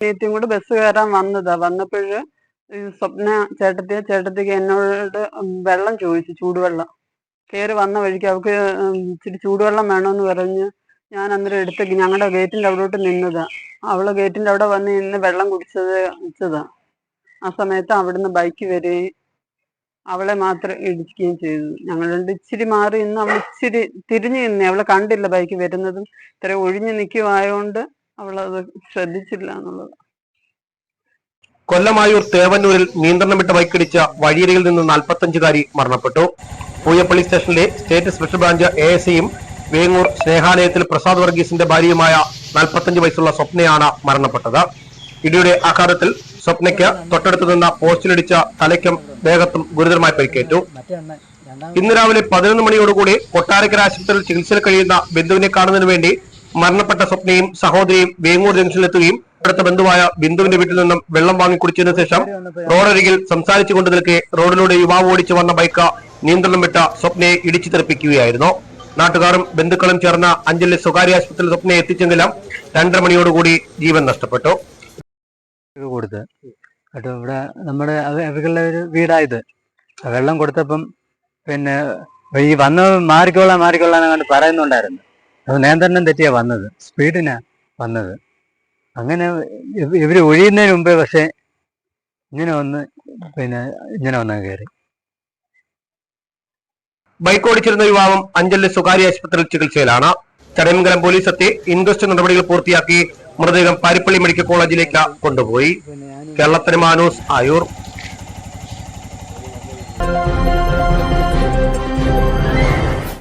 അനിയത്തിയും കൂടെ ബസ് കയറാൻ വന്നതാ. വന്നപ്പോഴ് സ്വപ്ന ചേട്ടത്തിയ ചേട്ടത്തിക്ക് എന്നോട് വെള്ളം ചോദിച്ചു ചൂടുവെള്ളം. കയറി വന്ന വഴിക്ക് അവക്ക് ഇച്ചിരി ചൂടുവെള്ളം വേണമെന്ന് പറഞ്ഞ് ഞാൻ അന്നേരം എടുത്ത് ഞങ്ങളുടെ ഗേറ്റിന്റെ അവിടോട്ട് നിന്നതാ. അവൾ ഗേറ്റിന്റെ അവിടെ വന്ന് നിന്ന് വെള്ളം കുടിച്ചത് വെച്ചതാ ആ സമയത്ത് അവിടുന്ന് ബൈക്ക് വരികയും അവളെ മാത്രം ഇടിക്കുകയും ചെയ്തു. ഞങ്ങൾ ഇച്ചിരി മാറി നിന്ന് അവൾ ഇച്ചിരി തിരിഞ്ഞു നിന്നേ. അവളെ കണ്ടില്ല ബൈക്ക് വരുന്നതും. ഇത്ര ഒഴിഞ്ഞു നിൽക്കുവായോണ്ട് അവളത് ശ്രദ്ധിച്ചില്ല എന്നുള്ളത്. കൊല്ലമായൂർ തേവന്നൂരിൽ നിയന്ത്രണം വിട്ട ബൈക്കിടിച്ച വഴിയരിയിൽ നിന്ന് നാൽപ്പത്തഞ്ചുകാരി മരണപ്പെട്ടു. പൂയപ്പള്ളി സ്റ്റേഷനിലെ state special branch A S സിയും വേങ്ങൂർ സ്നേഹാലയത്തിൽ പ്രസാദ് വർഗീസിന്റെ ഭാര്യയുമായ നാൽപ്പത്തഞ്ച് വയസ്സുള്ള സ്വപ്നയാണ് മരണപ്പെട്ടത്. ഇടിയുടെ ആഘാതത്തിൽ സ്വപ്നയ്ക്ക് തൊട്ടടുത്ത് നിന്ന പോസ്റ്റിലിടിച്ച തലയ്ക്കും ദേഹത്തും ഗുരുതരമായി പരിക്കേറ്റു. ഇന്ന് രാവിലെ പതിനൊന്ന് മണിയോടുകൂടി കൊട്ടാരക്കര ആശുപത്രിയിൽ ചികിത്സയിൽ കഴിയുന്ന ബന്ധുവിനെ കാണുന്നതിന് വേണ്ടി മരണപ്പെട്ട സ്വപ്നയും സഹോദരിയും വേങ്ങൂർ ജംഗ്ഷനിലെത്തുകയും അടുത്ത ബന്ധുവായ ബിന്ദുവിന്റെ വീട്ടിൽ നിന്നും വെള്ളം വാങ്ങി കുടിച്ചതിനു ശേഷം റോഡരികിൽ സംസാരിച്ചു കൊണ്ട് നിൽക്കെ റോഡിലൂടെ യുവാവ് ഓടിച്ചു വന്ന ബൈക്ക് നിയന്ത്രണം വിട്ട സ്വപ്നയെ ഇടിച്ചു തെറിപ്പിക്കുകയായിരുന്നു. നാട്ടുകാരും ബന്ധുക്കളും ചേർന്ന അഞ്ചലി സ്വകാര്യ ആശുപത്രിയിൽ സ്വപ്നയെ എത്തിച്ചെങ്കിലും രണ്ടര മണിയോടുകൂടി ജീവൻ നഷ്ടപ്പെട്ടു. കൊടുത്ത്. കേട്ടോ ഇവിടെ നമ്മുടെ അവ- അവരുടെ ഒരു വീടായത്. വെള്ളം കൊടുത്തപ്പം പിന്നെ ഈ വന്ന് മാറിക്കൊള്ളാൻ മാറിക്കൊള്ളാൻ അങ്ങോട്ട് പറയുന്നുണ്ടായിരുന്നു. അത് നിയന്ത്രണം തെറ്റിയാ വന്നത്. സ്പീഡിനാ വന്നത്. അങ്ങനെ ഇവർ ഒഴിയുന്നതിന് മുമ്പേ പക്ഷെ ഇങ്ങനെ വന്ന് പിന്നെ ഇങ്ങനെ വന്ന കയറി. ബൈക്ക് ഓടിച്ചിരുന്ന യുവാവും അഞ്ചലിലെ സ്വകാര്യ ആശുപത്രിയിൽ ചികിത്സയിലാണ്. ചടയമംഗലം പോലീസ് എത്തി ഇൻക്വസ്റ്റ് നടപടികൾ പൂർത്തിയാക്കി മൃതദേഹം പാരിപ്പള്ളി മെഡിക്കൽ കോളേജിലേക്ക് കൊണ്ടുപോയി. കേരളത്തിന് മാനൂസ് ആയൂർ.